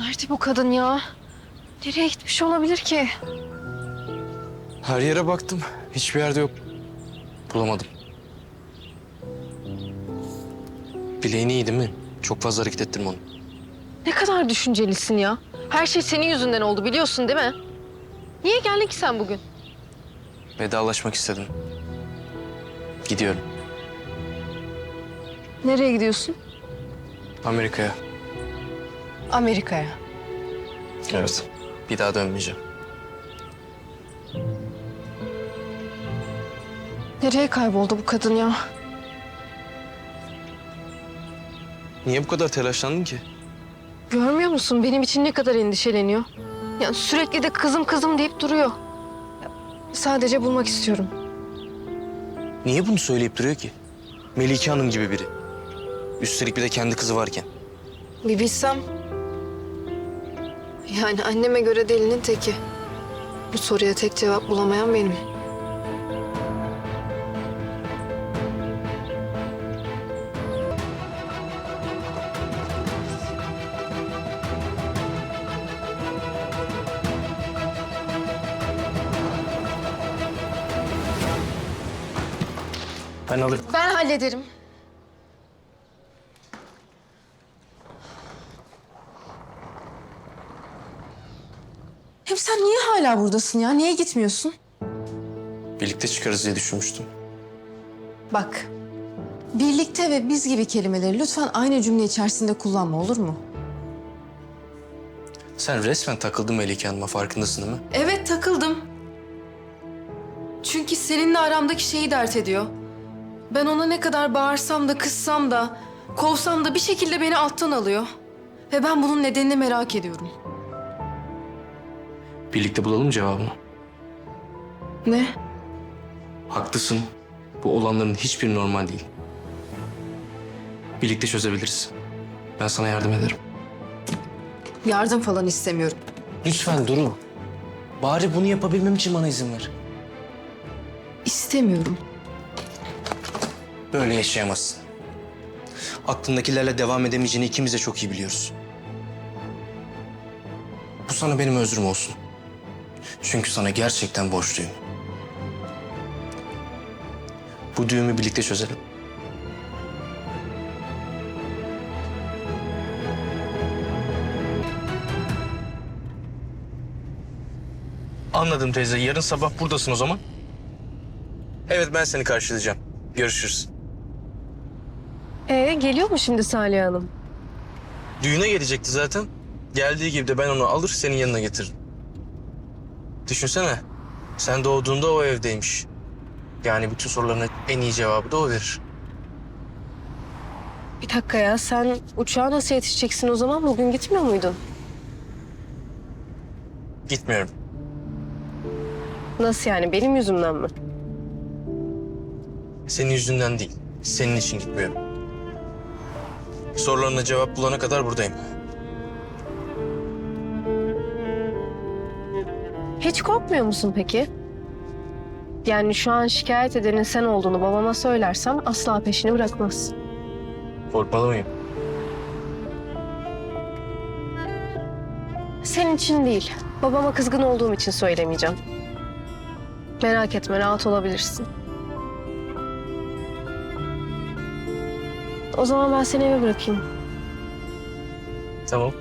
Nerede bu kadın ya? Nereye gitmiş olabilir ki? Her yere baktım. Hiçbir yerde yok. Bulamadım. Bileğin iyi değil mi? Çok fazla hareket ettirme onu. Ne kadar düşüncelisin ya. Her şey senin yüzünden oldu biliyorsun değil mi? Niye geldin ki sen bugün? Vedalaşmak istedim. Gidiyorum. Nereye gidiyorsun? Amerika'ya. Amerika'ya. Evet. Bir daha dönmeyeceğim. Nereye kayboldu bu kadın ya? Niye bu kadar telaşlandın ki? Görmüyor musun benim için ne kadar endişeleniyor? Yani sürekli de kızım kızım deyip duruyor. Ya, Sadece bulmak istiyorum. Niye bunu söyleyip duruyor ki? Melike Hanım gibi biri. Üstelik bir de kendi kızı varken. Bir bilsem. Yani anneme göre delinin teki. Bu soruya tek cevap bulamayan benim. Ben alırım. Ben hallederim. Sen niye hala buradasın ya? Niye gitmiyorsun? Birlikte çıkarız diye düşünmüştüm. Bak, birlikte ve biz gibi kelimeleri lütfen aynı cümle içerisinde kullanma olur mu? Sen resmen takıldın Melike Hanım'a farkındasın değil mi? Evet takıldım. Çünkü seninle aramdaki şeyi dert ediyor. Ben ona ne kadar bağırsam da kızsam da kovsam da bir şekilde beni alttan alıyor. Ve ben bunun nedenini merak ediyorum. Birlikte bulalım cevabını. Ne? Haklısın. Bu olanların hiçbiri normal değil. Birlikte çözebiliriz. Ben sana yardım ederim. Yardım falan istemiyorum. Lütfen Duru. Bari bunu yapabilmem için bana izin ver. İstemiyorum. Böyle yaşayamazsın. Aklındakilerle devam edemeyeceğini ikimiz de çok iyi biliyoruz. Bu sana benim özrüm olsun. Çünkü sana gerçekten borçluyum. Bu düğümü birlikte çözelim. Anladım teyze. Yarın sabah buradasın o zaman. Evet ben seni karşılayacağım. Görüşürüz. Ee, geliyor mu şimdi Salih Hanım? Düğüne gelecekti zaten. Geldiği gibi de ben onu alır senin yanına getiririm. Düşünsene. Sen doğduğunda o evdeymiş. Yani bütün sorularına en iyi cevabı da o verir. Bir dakika ya sen uçağa nasıl yetişeceksin o zaman? Bugün gitmiyor muydun? Gitmiyorum. Nasıl yani benim yüzümden mi? Senin yüzünden değil. Senin için gitmiyorum. Sorularına cevap bulana kadar buradayım. Hiç korkmuyor musun peki? Yani şu an şikayet edenin sen olduğunu babama söylersem asla peşini bırakmaz. Korkmalı mıyım? Senin için değil, babama kızgın olduğum için söylemeyeceğim. Merak etme, rahat olabilirsin. O zaman ben seni eve bırakayım. Tamam.